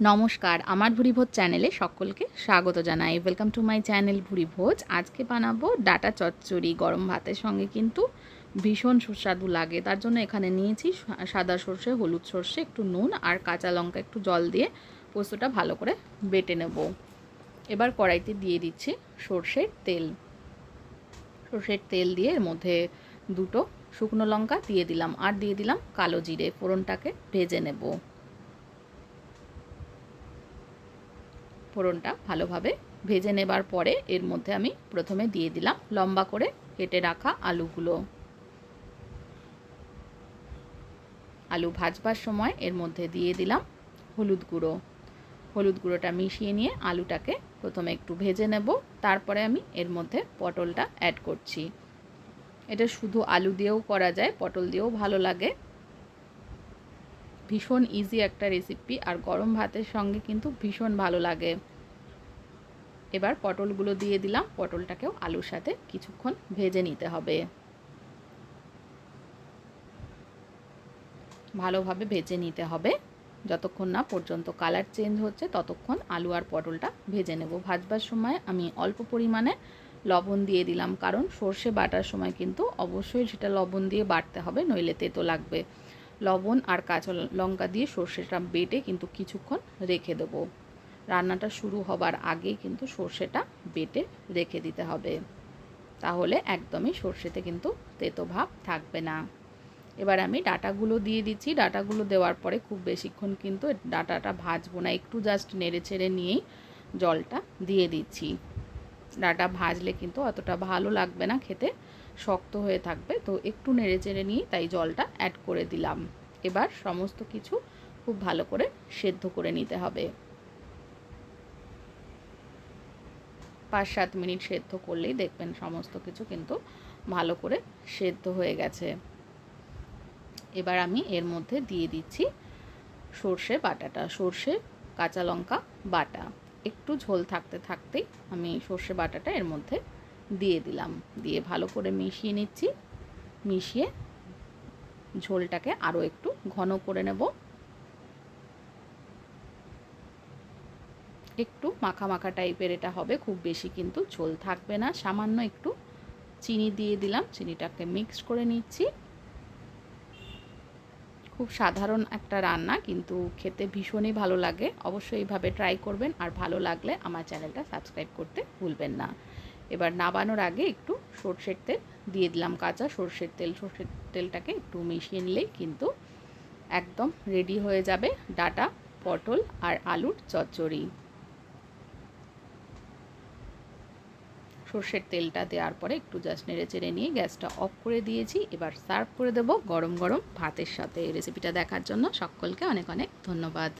নমস্কার, আমার ভুরিভোজ চ্যানেলে সকলকে স্বাগত জানাই। ওয়েলকাম টু মাই চ্যানেল ভুরিভোজ আজকে বানাবো ডাটা চচ্চড়ি, গরম ভাতের সঙ্গে কিন্তু ভীষণ সুস্বাদু লাগে। তার জন্য এখানে নিয়েছি সাদা সর্ষে, হলুদ সর্ষে, একটু নুন আর কাঁচা লঙ্কা একটু জল দিয়ে পোস্তটা ভালো করে বেটে নেব। এবার কড়াইতে দিয়ে দিচ্ছি সর্ষের তেল। সর্ষের তেল দিয়ে এর মধ্যে দুটো শুকনো লঙ্কা দিয়ে দিলাম। আর দিয়ে দিলাম কালো জিরে, ফোড়নটাকে ভেজে নেব। ফোড়নটা ভালোভাবে ভেজে নেবার পরে এর মধ্যে আমি প্রথমে দিয়ে দিলাম লম্বা করে কেটে রাখা আলুগুলো। আলু ভাজবার সময় এর মধ্যে দিয়ে দিলাম হলুদ গুঁড়ো। হলুদ গুঁড়োটা মিশিয়ে নিয়ে আলুটাকে প্রথমে একটু ভেজে নেব, তারপরে আমি এর মধ্যে পটলটা অ্যাড করছি। এটা শুধু আলু দিয়েও করা যায়, পটল দিয়েও ভালো লাগে। ভীষণ ইজি একটা রেসিপি আর গরম ভাতের সঙ্গে কিন্তু ভীষণ ভালো লাগে। এবার পটলগুলো দিয়ে দিলাম, পটলটাকেও আলুর সাথে কিছুক্ষণ ভেজে নিতে হবে। ভালোভাবে ভেজে নিতে হবে। যতক্ষণ না পর্যন্ত কালার চেঞ্জ হচ্ছে, ততক্ষণ আলু আর পটলটা ভেজে নেব। ভাজবার সময় আমি অল্প পরিমাণে লবণ দিয়ে দিলাম, কারণ সর্ষে বাটার সময় কিন্তু অবশ্যই সেটা লবণ দিয়ে বাটতে হবে, নইলে তেতো লাগবে। লবণ আর কাঁচা লঙ্কা দিয়ে সর্ষেটা বেটে কিন্তু কিছুক্ষণ রেখে দেবো। রান্নাটা শুরু হবার আগেই কিন্তু সর্ষেটা বেটে রেখে দিতে হবে। তাহলে একদমই সর্ষেতে কিন্তু তেতো ভাব থাকবে না। এবার আমি ডাটাগুলো দিয়ে দিচ্ছি। ডাটাগুলো দেওয়ার পরে খুব বেশিক্ষণ কিন্তু ডাটাটা ভাজবো না। একটু জাস্ট নেড়ে ছেড়ে নিয়েই জলটা দিয়ে দিচ্ছি। ডাটা ভাজলে কিন্তু অতটা ভালো লাগবে না খেতে, শক্ত হয়ে থাকবে। তো একটু নেড়ে চেড়ে নিয়ে তাই জলটা অ্যাড করে দিলাম। এবার সমস্ত কিছু খুব ভালো করে সেদ্ধ করে নিতে হবে। পাঁচ সাত মিনিট সেদ্ধ করলেই দেখবেন সমস্ত কিছু কিন্তু ভালো করে সেদ্ধ হয়ে গেছে। এবার আমি এর মধ্যে দিয়ে দিচ্ছি সর্ষে বাটাটা, সর্ষে কাঁচা লঙ্কা বাটা। একটু ঝোল থাকতে থাকতেই আমি সর্ষে বাটাটা এর মধ্যে দিয়ে দিলাম। দিয়ে ভালো করে মিশিয়ে নিচ্ছি। মিশিয়ে ঝোলটাকে আরও একটু ঘন করে নেব। একটু মাখা মাখা টাইপের এটা হবে, খুব বেশি কিন্তু ঝোল থাকবে না। সামান্য একটু চিনি দিয়ে দিলাম। চিনিটাকে মিক্সড করে নিচ্ছি। খুব সাধারণ একটা রান্না, কিন্তু খেতে ভীষণই ভালো লাগে। অবশ্যই এইভাবে ট্রাই করবেন, আর ভালো লাগলে আমার চ্যানেলটা সাবস্ক্রাইব করতে ভুলবেন না। এবার নাবানোর আগে একটু সর্ষের তেল দিয়ে দিলাম কাঁচা সর্ষের তেল। সর্ষের তেলটাকে একটু মিশিয়ে নিলেই কিন্তু একদম রেডি হয়ে যাবে ডাটা, পটল আর আলুর চচ্চড়ি। সর্ষের তেলটা দেওয়ার পরে একটু জাস্ট নেড়ে চেড়ে নিয়ে গ্যাসটা অফ করে দিয়েছি। এবার সার্ভ করে দেবো গরম গরম ভাতের সাথে রেসিপিটা দেখার জন্য। সকলকে অনেক অনেক ধন্যবাদ।